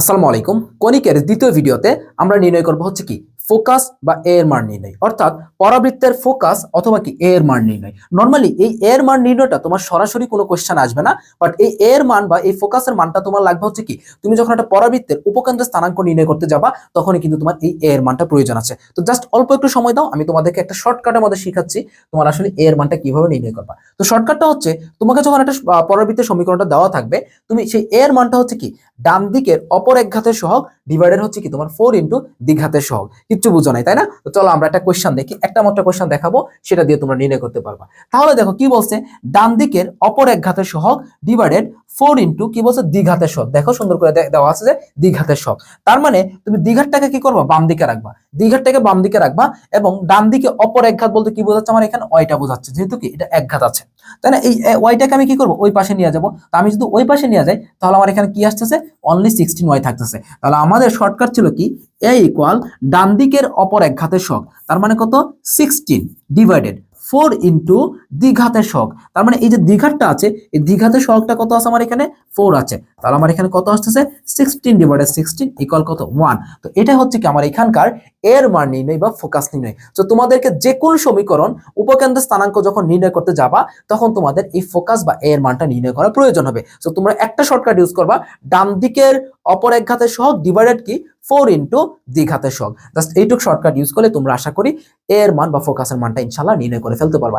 আসসালামু আলাইকুম। কনিকের দ্বিতীয় ভিডিওতে আমরা নির্ণয় করব হচ্ছে কি ফোকাস বা এ এর মান নির্ণয়। অর্থাৎ পরাবৃত্তের ফোকাস অথবা কি এ এর মান নির্ণয়। নর্মালি এই এ এর মান নির্ণয়টা তোমার সরাসরি কোনো কোশ্চেন আসবে না বাট এই এ এর মান বা এই ফোকাসের মানটা তোমার লাগবে হচ্ছে কি, তুমি যখন একটা পরাবৃত্তের উপকেন্দ্রের স্থানাঙ্ক নির্ণয় করতে যাবা, তখনই কিন্তু তোমার এই এ এর মানটা প্রয়োজন আছে। তো জাস্ট অল্প একটু সময় দাও, আমি তোমাদেরকে একটা শর্টকাটের মধ্যে শিখাচ্ছি, তোমার আসলে এ এর মানটা কীভাবে নির্ণয় করবা। তো শর্টকাটটা হচ্ছে, তোমাকে যখন একটা পরাবৃত্তের সমীকরণটা দেওয়া থাকবে, তুমি সেই এ এর মানটা হচ্ছে কি ডান দিকের অপর এক ঘাতের সহগ ডিভাইডেড হচ্ছে কি তোমার ফোর ইন্টু দ্বিঘাতের সহগ। কিচ্ছু বুঝো নাই, তাই না? তো চলো আমরা একটা কোয়েশ্চন দেখি। একটা মাত্র কোয়েশ্চন দেখাবো, সেটা দিয়ে তোমরা নির্ণয় করতে পারবা। তাহলে দেখো কি বলছে? ডান দিকের অপর এক ঘাতের সহগ ডিভাইডেড ফোর ইন্টু কি বলছে? দ্বিঘাতের সহগ। দেখো সুন্দর করে দেওয়া আছে যে দ্বিঘাতের সহগ। তার মানে তুমি দ্বিঘাতটাকে কি করবা? বাম দিকে রাখবা। দ্বিঘাতটাকে বাম দিকে রাখবা এবং ডান দিকে অপর এক ঘাত বলতে কি বোঝাচ্ছে? আমার এখানে ওয়াইটা বোঝাচ্ছে, যেহেতু কি এটা এক ঘাত আছে। তাই না? এই ওয়াইটাকে আমি কি করব? ওই পাশে নিয়ে যাব। তো আমি যদি ওই পাশে নিয়ে যাই, তাহলে আমার এখানে কি আসতেছে? অনলি সিক্সটিন ওয়াই থাকতেছে। তাহলে আমাদের শর্টকাট ছিল কি? এ ইকুয়াল ডান দিকের অপর এক ঘাতের শখ তার মানে কত? সিক্সটিন ডিভাইডেড ফোর ইন্টু দ্বিঘাতের শখ। তার মানে এই যে দ্বিঘাতটা আছে, এই দ্বিঘাতের শখটা কত আছে আমার এখানে? ফোর আছে। তাহলে আমার এখানে কত আসতেছে? সিক্সটিন ডিভাইডেড সিক্সটিন ইকুয়াল কত? ওয়ান তো এটা হচ্ছে কি আমার এখানকার এর মান নির্ণয় বা ফোকাস নির্ণয়। তো তোমাদেরকে যে কোন সমীকরণ উপকেন্দ্র স্থানাঙ্ক যখন নির্ণয় করতে যাবা, তখন তোমাদের এই ফোকাস বা এর মানটা নির্ণয় করা প্রয়োজন হবে। তো তোমরা একটা শর্টকাট ইউজ করবা, ডান দিকের অপর এক ঘাতের সহগ ডিভাইডেড কি? ফোর ইন্টু দ্বিঘাতের সহগ জাস্ট এইটুক শর্টকাট ইউজ করলে তোমরা আশা করি এর মান বা ফোকাসের মানটা ইনশাল্লাহ নির্ণয় করে ফেলতে পারবা।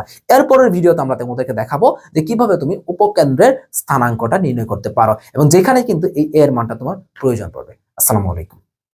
এরপরের ভিডিওতে আমরা তোমাদেরকে দেখাবো যে কীভাবে তুমি উপকেন্দ্রের স্থানাঙ্কটা নির্ণয় করতে পারো এবং যেখানে কিন্তু এই এর মানটা তোমার প্রয়োজন পড়বে। আসসালামু আলাইকুম।